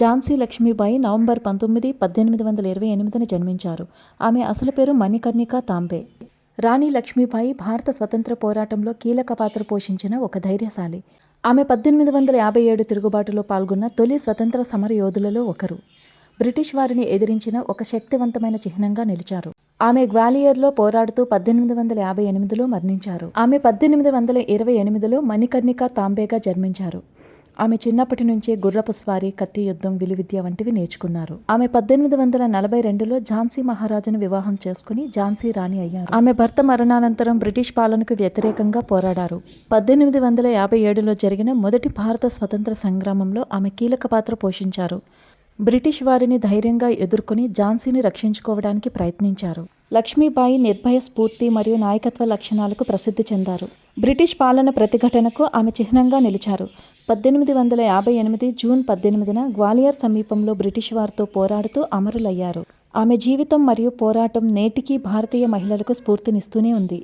Jhansi Lakshmibai November పంతొమ్మిది పద్దెనిమిది వందల ఇరవై ఎనిమిదిన జన్మించారు. ఆమె అసలు పేరు మణికర్ణిక తాంబే. రాణి లక్ష్మీబాయి భారత స్వతంత్ర పోరాటంలో కీలక పాత్ర పోషించిన ఒక ధైర్యశాలి. ఆమె పద్దెనిమిది వందల యాభై ఏడు తిరుగుబాటులో పాల్గొన్న తొలి స్వతంత్ర సమర యోధులలో ఒకరు. బ్రిటిష్ వారిని ఎదిరించిన ఒక శక్తివంతమైన చిహ్నంగా నిలిచారు. ఆమె గ్వాలియర్లో పోరాడుతూ పద్దెనిమిది వందల యాభై ఎనిమిదిలో మరణించారు. ఆమె పద్దెనిమిది వందల ఇరవై ఎనిమిదిలో మణికర్ణిక తాంబేగా జన్మించారు. ఆమె చిన్నప్పటి నుంచే గుర్రపు స్వారీ కత్తి యుద్ధం విలువిద్య వంటివి నేర్చుకున్నారు. ఆమె పద్దెనిమిది వందల నలభై రెండులో ఝాన్సీ మహారాజును వివాహం చేసుకుని ఝాన్సీ రాణి అయ్యారు. ఆమె భర్త మరణానంతరం బ్రిటిష్ పాలనకు వ్యతిరేకంగా పోరాడారు. పద్దెనిమిది వందల యాభై ఏడులో జరిగిన మొదటి భారత స్వతంత్ర సంగ్రామంలో ఆమె కీలక పాత్ర పోషించారు. బ్రిటిష్ వారిని ధైర్యంగా ఎదుర్కొని ఝాన్సీని రక్షించుకోవడానికి ప్రయత్నించారు. లక్ష్మీబాయి నిర్భయ స్ఫూర్తి మరియు నాయకత్వ లక్షణాలకు ప్రసిద్ధి చెందారు. బ్రిటిష్ పాలన ప్రతిఘటనకు ఆమె చిహ్నంగా నిలిచారు. పద్దెనిమిది వందల యాభై ఎనిమిది జూన్ పద్దెనిమిదిన గ్వాలియర్ సమీపంలో బ్రిటిష్ వారితో పోరాడుతూ అమరులయ్యారు. ఆమె జీవితం మరియు పోరాటం నేటికీ భారతీయ మహిళలకు స్ఫూర్తినిస్తూనే ఉంది.